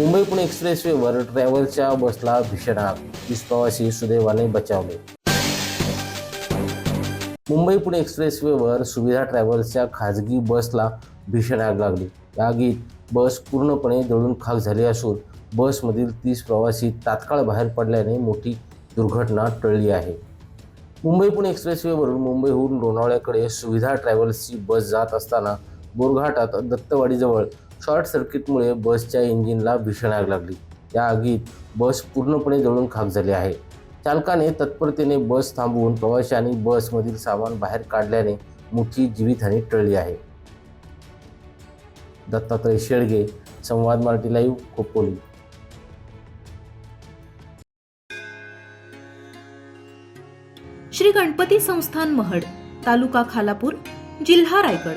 मुंबई पुणे एक्सप्रेसवेवर ट्रॅव्हलच्या बसला भीषण आग. तीस प्रवासी सुदैवाने बचावले. मुंबई पुणे एक्सप्रेसवेवर सुविधा ट्रॅव्हल्सच्या खाजगी बसला भीषण आग लागली. या आगीत बस पूर्णपणे जळून खाक झाली असून बसमधील तीस प्रवासी तात्काळ बाहेर पडल्याने मोठी दुर्घटना टळली आहे. मुंबई पुणे एक्सप्रेसवेवरून मुंबईहून लोणावळ्याकडे सुविधा ट्रॅव्हल्सची बस जात असताना बोरघाटात दत्तवाडीजवळ शॉर्ट सर्किटमुळे बसच्या इंजिनला भीषण आग लागली. या आगीत बस पूर्णपणे जळून खाक झाली आहे. चालकाने तत्परतेने बस थांबवून प्रवासी आणि बसमधील सामान बाहेर काढल्याने मोठी जीवितहानी टळली आहे. दत्तात्रय शेळगे संवाद मराठी लाईव्ह खोपोली. श्री गणपती संस्थान महड तालुका खालापूर जिल्हा रायगड.